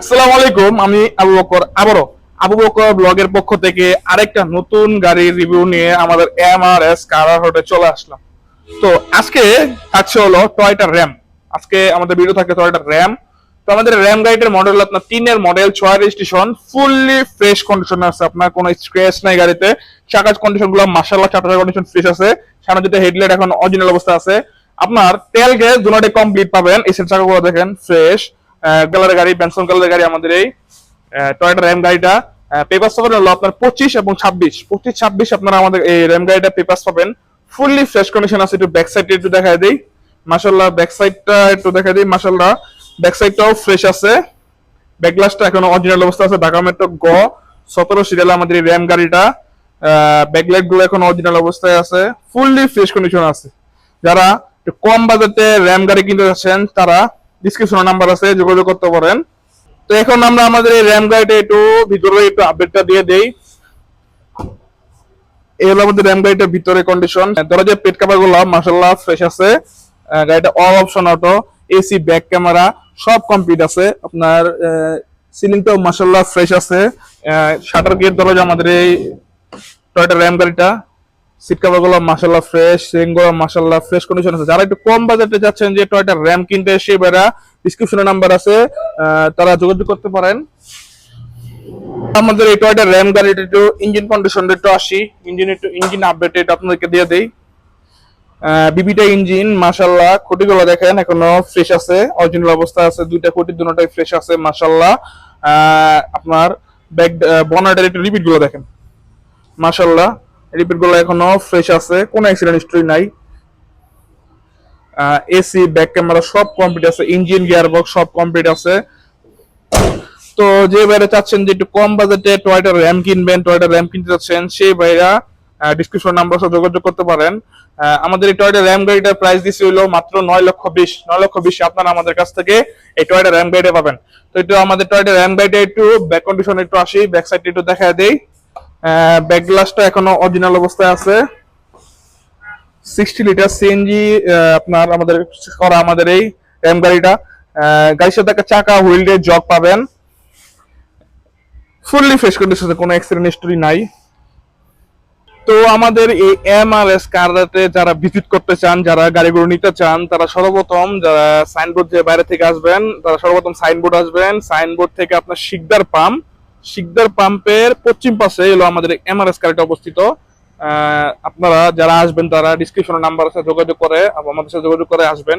আসসালামু আলাইকুম, আমি আবু বকর। আবারও আবু বকর ব্লগের পক্ষ থেকে আরেকটা নতুন গাড়ির রিভিউ নিয়ে আমাদের এম আর এস কারার হোটে চলে আসলাম। তো আজকে থাকছে হলো টয়টা র্যাম আজকে আমাদের ভিডিও থাকে টয়টা র্যাম তো আমাদের র্যাম গাড়িটার মডেল আপনার তিনের মডেল ছয় রেজিস্ট্রেশন ফুললি ফ্রেশ কন্ডিশন আছে। আপনার কোনো স্ক্র্যাচ নাই গাড়িতে। চাকার কন্ডিশনগুলো মার্শাল্লাহ চাকার কন্ডিশন ফ্রেশ আছে। সামনে যেটা হেডলাইট এখন অরিজিনাল অবস্থা আছে। আপনার তেল গ্যাস দুটোটাই কমপ্লিট পাবেন। এসের চাকাগুলো দেখেন ফ্রেশ কালারের গাড়ি বেনসন কালারের গাড়ি আমাদের এই টয়টা র্যাম গাড়িটা। পেপার পাবেন হলো আপনার পঁচিশ এবং ছাব্বিশ। পঁচিশ, ছাব্বিশ আপনারা আমাদের এই র্যাম গাড়িটা পেপার পাবেন ফুললি ফ্রেশ কন্ডিশন আছে, একটু ব্যাক সাইডটা একটু দেখা দিই। মাসাল্লাহ ব্যাক সাইডটা একটু দেখা দিই মাসাল্লাহ ব্যাক সাইডটাও ফ্রেশ আছে। ব্যাক গ্লাসটা এখনও অরিজিনাল অবস্থা আছে, ঢাকা মেট্রো গ সতেরো সিরিয়াল আমাদের এই র্যাম গাড়িটা। ব্যাকলাইটগুলো এখন অরিজিনাল অবস্থায় আছে। ফুললি ফ্রেশ কন্ডিশন আছে। যারা কম বাজেটে র্যাম গাড়ি কিনতে যাচ্ছেন, তারা ডিসক্রিপশন নাম্বার আছে, যোগাযোগ করতে পারেন। তো এখন আমরা আমাদের এই র্যাম গাড়িটা একটু ভিতরে একটু আপডেটটা দিয়ে দেই। এই হলো আমাদের র্যাম গাড়িটার ভিতরে কন্ডিশন দরজার পেট কাভারগুলো মাসাল্লাহ ফ্রেশ আছে। গাড়িটা all option auto AC back camera সব কমপ্লিট আছে। আপনার সিলিংটাও মাসাল্লাহ ফ্রেশ আছে। শাটার গেট দরজা আমাদের এই টয়টা র্যাম গাড়িটা। সিট কাভারগুলো মাসাল্লাহ ফ্রেশ সিলিংগুলো মাসাল্লাহ ফ্রেশ কন্ডিশন আছে। যারা একটু কম বাজেটে যাচ্ছেন, যে টয়টা র্যাম কিনতে সে বেড়া ডিসক্রিপশনে নাম্বার আছে তারা যোগাযোগ করতে পারেন। আমাদের এই টয়টা র্যাম গাড়িটা একটু ইঞ্জিন কন্ডিশন একটু আসি। ইঞ্জিন একটু ইঞ্জিন আপডেট আপনাদেরকে দিয়ে দেই। বিবিটা ইঞ্জিন মাশাল্লাহ খুঁটিগুলো দেখেন, এখনও ফ্রেশ আছে অরিজিনাল অবস্থা আছে, দুইটা খুঁটি দুটোটাই ফ্রেশ আছে মাশাল্লাহ আপনার ব্যাক বনারের একটু রিপিটগুলো দেখেন। মাশাল্লাহ রিপিটগুলো এখনও ফ্রেশ আছে, কোনো অ্যাক্সিডেন্ট হিস্ট্রি নাই। এসি ব্যাক ক্যামেরা সব কমপ্লিট আছে ইঞ্জিন গিয়ার বক্স সব কমপ্লিট আছে। তো যে বাইরে চাচ্ছেন যে একটু কম বাজেটে টয়টা র্যাম কিনবেন টয়টা র্যাম কিনতে চাচ্ছেন, সেই ভাইরা ডিসক্রিপশন নাম্বার সাথে যোগাযোগ করতে পারেন। আমাদের এই টয়টা র্যাম গাড়িটার প্রাইস দিচ্ছে হলো মাত্র নয় লক্ষ বিশ, নয় লক্ষ বিশ আপনারা আমাদের কাছ থেকে এই টয়টা র্যাম গাড়িটা পাবেন। তো একটু আমাদের টয়টা র্যাম গাড়িটা একটু ব্যাক কন্ডিশন একটু আসি ব্যাক সাইডটা একটু দেখা দেই। ব্যাক গ্লাসটা এখনও অরিজিনাল অবস্থায় আছে। সিক্সটি লিটার সিএনজি আপনার আমাদের করা আমাদের এই র্যাম গাড়িটা। গাড়ির সাথে একটা চাকা হুইল দিয়ে জগ পাবেন। ফুললি ফ্রেশ কন্ডিশনে কোনো অ্যাক্সিডেন্ট হিস্টোরি নাই। তো আমাদের এই এম আর এস কারাতে যারা ভিজিট করতে চান, যারা গাড়িগুলো নিতে চান, তারা সর্বপ্রথম যারা সাইনবোর্ড যে বাইরে থেকে আসবেন, তারা সর্বপ্রথম সাইনবোর্ড আসবেন। সাইনবোর্ড থেকে আপনার শিকদার পাম্প। শিকদার পাম্পের পশ্চিম পাশে এলো আমাদের এমআরএস আর এস কারটা অবস্থিত। আপনারা যারা আসবেন তারা ডিসক্রিপশনের নাম্বার আছে, যোগাযোগ করে আমাদের সাথে যোগাযোগ করে আসবেন।